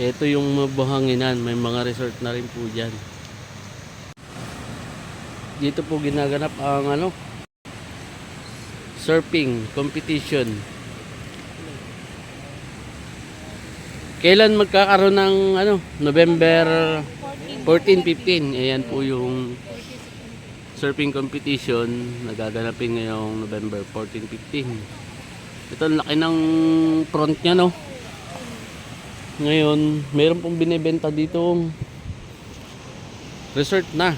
Ito yung mabuhanginan, may mga resort na rin po dyan. Dito po ginaganap ang ano, surfing competition. Kailan magkakaroon ng ano, November 14, 15. Ayan po yung surfing competition nagaganapin ngayong November 14, 15. Ito ang laki ng front niya no. Ngayon, meron pong binebenta dito resort na.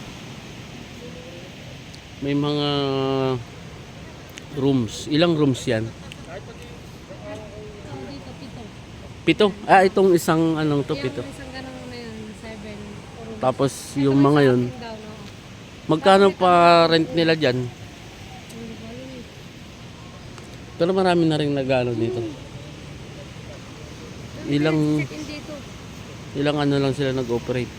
May mga rooms. Ilang rooms yan? Pito. Ah, itong isang anong to, pito. Tapos yung mga no? magkano pa rent nila dyan? Hindi ko alam eh. Pero marami na rin nagano dito. Ilang ilang ano lang sila nag-operate.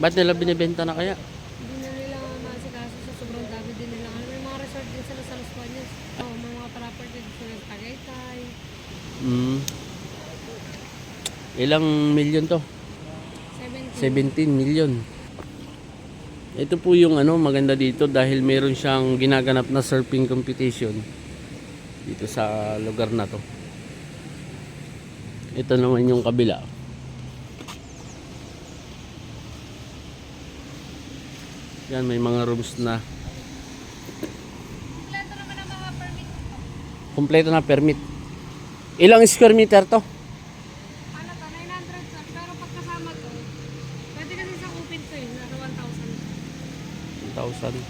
Ba't nila binibenta na kaya? Hindi na nila masikaso sa sobrang dami din nila. Ano, may mga resort din sila sa Los Baños. Oh, may mga property din sila sa Tagaytay. Mm. Ilang milyon to? 17. 17 million. Ito po yung ano maganda dito dahil meron siyang ginaganap na surfing competition dito sa lugar na to. Ito naman yung kabila. Yan may mga rooms na Kompleto na permit. Ilang square meter to? Ano to, 900 sa Pero pag kasama to, pwede kasi sa open to yun, nasa 1,000. 1,000.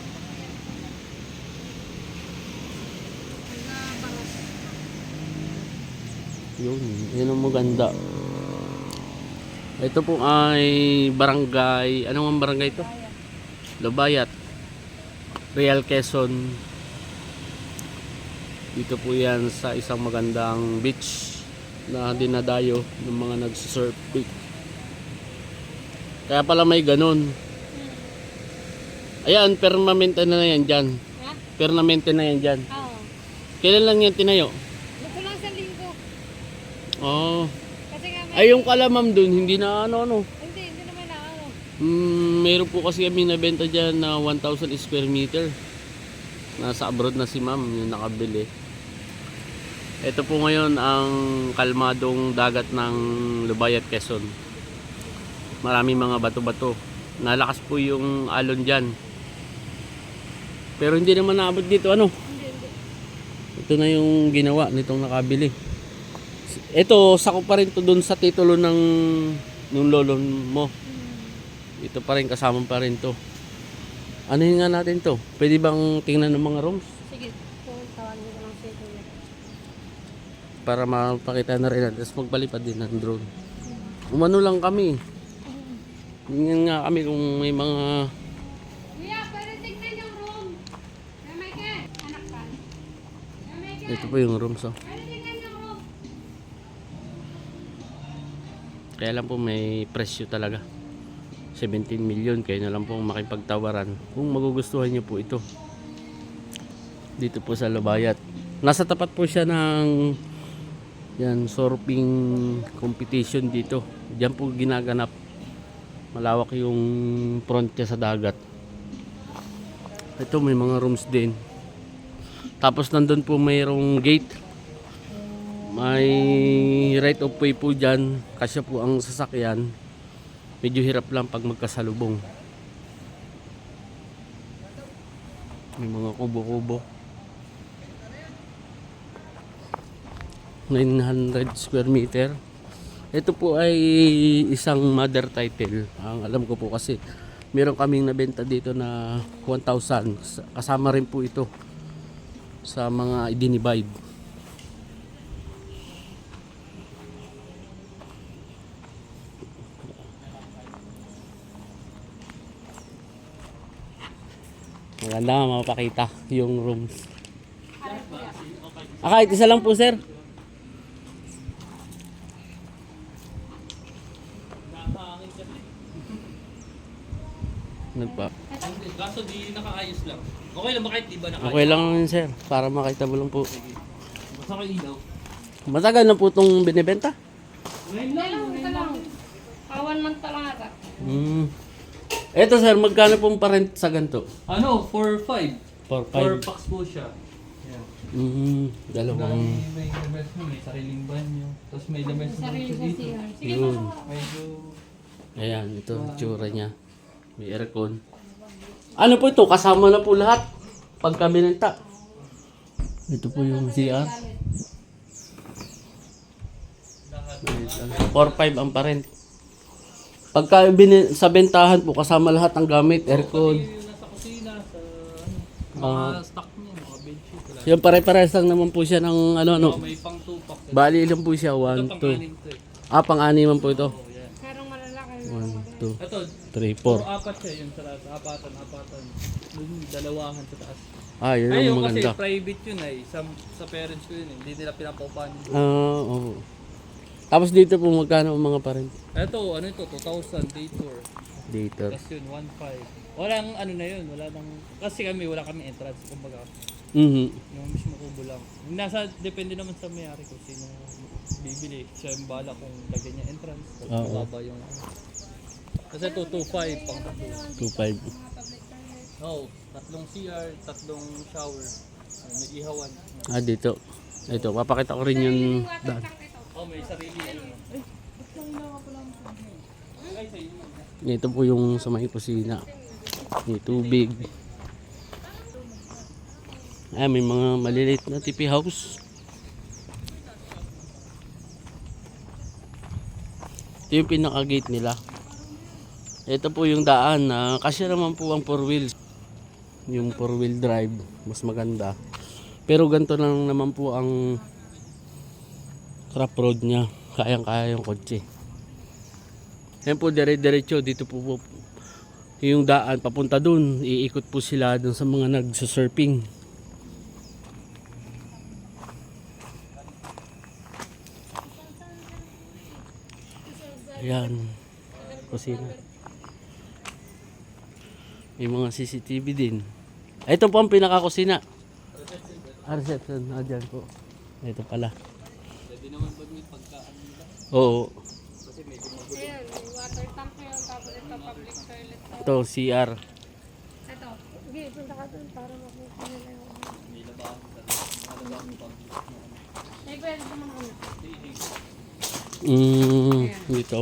Hanggang baras. Yun, yun ang maganda. Ito po ay barangay, ano ang barangay ito? Lobayat. Real Quezon. Dito po yan sa isang magandang beach na dinadayo ng mga nagsurfing. Kaya pala may ganun. Ayan, permanente na yan dyan. Ha? Permanente na yan dyan. Oo. Kailan lang yan tinayo? Gusto lang sa linggo. Oh. Kasi nga may... Ay, yung kalamam dun, hindi na ano, ano. Hindi, hindi naman na ano. Mm, meron po kasi kami nabenta dyan na 1,000 square meter. Nasa abroad na si ma'am, yung nakabili. Ito po ngayon ang kalmadong dagat ng Lubayat, Quezon. Maraming mga bato-bato. Nalakas po yung alon dyan. Pero hindi naman naabot dito, ano? Hindi, hindi. Ito na yung ginawa nitong nakabili. Ito, sako pa rin to dun sa titulo ng nung lolo mo. Ito pa rin, kasama pa rin to. Ano nga natin to? Pwede bang tingnan ng mga rooms? Sige, so, tawagin ko lang Kuya. Para mapakita na rin natin. Tapos magbalipad din ng drone. Umano lang kami. Tingnan nga kami kung may mga... Ito po yung rooms. Oh. Kaya lang po may presyo talaga. 17 million. Kayo na lang po makipagtawaran. Kung magugustuhan niyo po ito. Dito po sa Lubayat. Nasa tapat po siya ng yan, surfing competition dito. Diyan po ginaganap. Malawak yung front niya sa dagat. Ito may mga rooms din. Tapos nandun po mayroong gate. May right of way po dyan. Kasya po ang sasakyan. Medyo hirap lang pag magkasalubong. May mga kubo-kubo. 900 square meter. Ito po ay isang mother title. Ang alam ko po kasi meron kaming nabenta dito na 1,000. Kasama rin po ito sa mga idinivide. Maganda mapakita yung rooms. Ah, kahit isa lang po, sir. Nagpa. Kaso di nakaayos lang. Okay lang ba kahit di ba nakaayos? Okay lang yun, sir. Para makita mo lang po. Basta ko ilaw. Matagal na po itong binibenta? Ngayon lang, ito lang. Ah, one month pa lang ata. Hmm. Eto sir, magkano pong parent sa ganito? Ano, 4-5. 4, 4 packs po siya. Yan. Hmm, dalawang... May labas mo, may sariling banyo. Tapos may labas mo Sarili sa dito. CR. Sige, Yun. Medyo... Ayan, ito, tsura niya. May aircon. Ano po ito? Kasama na po lahat. Pagka binenta. Ito po yung CR. 4-5 ang parent. Pagka bini- sa bentahan po, kasama lahat ng gamit, aircon. Yung nasa kusina, sa ano, mga stock niya, mga bedsheet. Wala. Yung pare-pares lang naman po siya ng ano, ano. May pang 2 packs. Bali ilan po siya? 1, Ito 2. pang kanin to eh. Ah, pang-animan po ito. Oh, yan. Merong malalaki. 1, 2, Ito, 3, puro 4. apat siya yun sa taas. Apatan, apatan. Dun, dalawahan sa taas. Ah, yun Ayun ang kasi maganda. private yun ay sa, sa parents ko yun eh. Hindi nila pinapaupahan yun. Ah, oo. Tapos dito po magkano ang mga parent? Ito, ano ito, 2,000 day tour. Dito. Tapos yun, 1,500. Walang ano na yun, wala nang... Kasi kami, wala kami entrance. Kumbaga, Mhm. yung mismo kubo lang. Nasa, depende naman sa may-ari kung sino bibili. Siya yung bala kung lagyan niya entrance. Tapos Oo. mababa yung. Kasi ito, 2,500 pang tatlo. 2.5. Oo, tatlong CR, tatlong shower. May ihawan. Ah, dito. Ito, papakita ko rin yung daan. Oh, may sarili. Sa inyo. Ito po yung sa may kusina. May tubig. Ah, may mga maliliit na tipi house. Ito yung pinaka-gate nila. Ito po yung daan na kasi naman po ang four wheels. Yung four wheel drive, mas maganda. Pero ganito lang naman po ang crop road niya. Kayang-kaya yung kotse. Yan po, dire-diretso. Dito po po yung daan papunta dun. Iikot po sila dun sa mga nagsasurfing. Ayan. Kusina. May mga CCTV din. Ito po ang pinakakusina. Ah, reception. Ah, dyan po. Ito pala. Pwede naman pag may pagkaan nila. Oo. Kasi medyo mag- Ayan, may water tank yun. Tapos ito public toilet. Ito, CR. Ito. Sige, punta ka dun para makuha nila yung... may labahan sa mga labahan pang Ay, pwede naman ano. Mm, dito.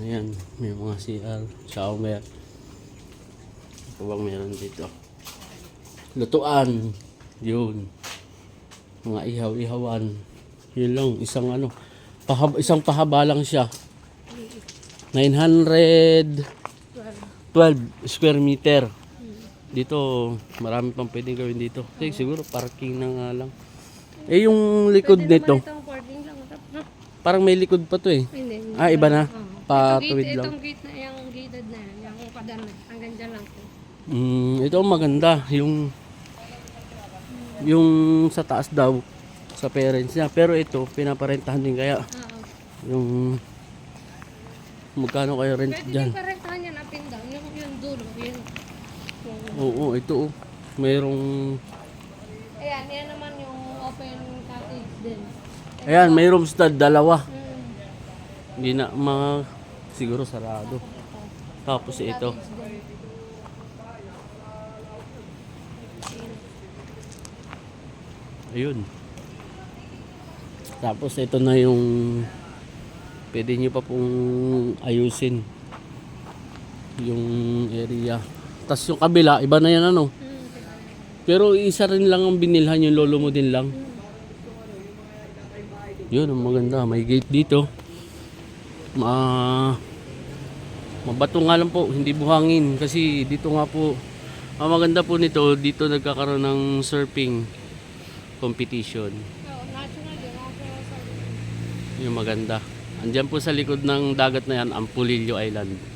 Ayan, may mga CR, shower. Bang meron dito? Lutuan. Yun. Mga ihaw-ihawan. Yun lang, isang ano. Pahab isang pahaba lang siya. 912 square meter. Dito, marami pang pwedeng gawin dito. Kasi siguro parking na nga lang. Eh, yung likod nito, parang may likod pa to eh. Hindi. hindi. Ah, iba na? Patuwid lang. Itong gate na, yung gated na yan. Yung upadan na. Hanggang dyan lang po. Mm, ito maganda. Yung yung sa taas daw sa parents niya. Pero ito, pinaparentahan din kaya. Oo. Yung magkano kayo rent Pwede dyan? din parentahan yan up and down. Yung, yung dulo. Yun. Yung, Oo, ito oh. Mayroong ayan, yan naman yung open cottage din. Ayan, may room stud dalawa. Mm. Hindi na mga siguro sarado. Tapos ito. Cottage din. Ayun. Tapos ito na yung pwede nyo pa pong ayusin yung area. Tapos yung kabila, iba na yan ano. Pero isa rin lang ang binilhan yung lolo mo din lang. Yun, ang maganda. May gate dito. Ma mabato nga lang po, hindi buhangin. Kasi dito nga po, ang maganda po nito, dito nagkakaroon ng surfing competition. Yung maganda. Andyan po sa likod ng dagat na yan, ang Pulillo Island.